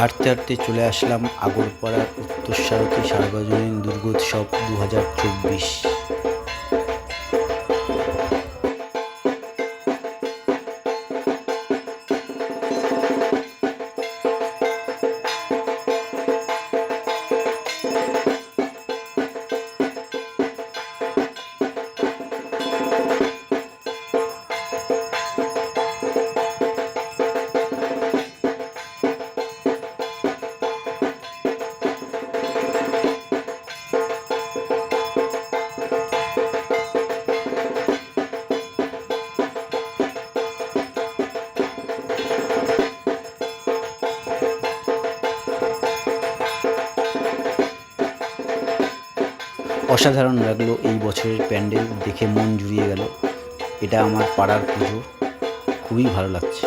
হাঁটতে হাঁটতে চলে আসলাম আগরপাড়ার উত্তরসারথী সার্বজনীন দুর্গোৎসব দু হাজার চব্বিশ। অসাধারণ লাগল এই বছরের প্যান্ডেল দেখে মন জুড়িয়ে গেল। এটা আমার পাড়ার পুজো। খুবই ভালো লাগছে।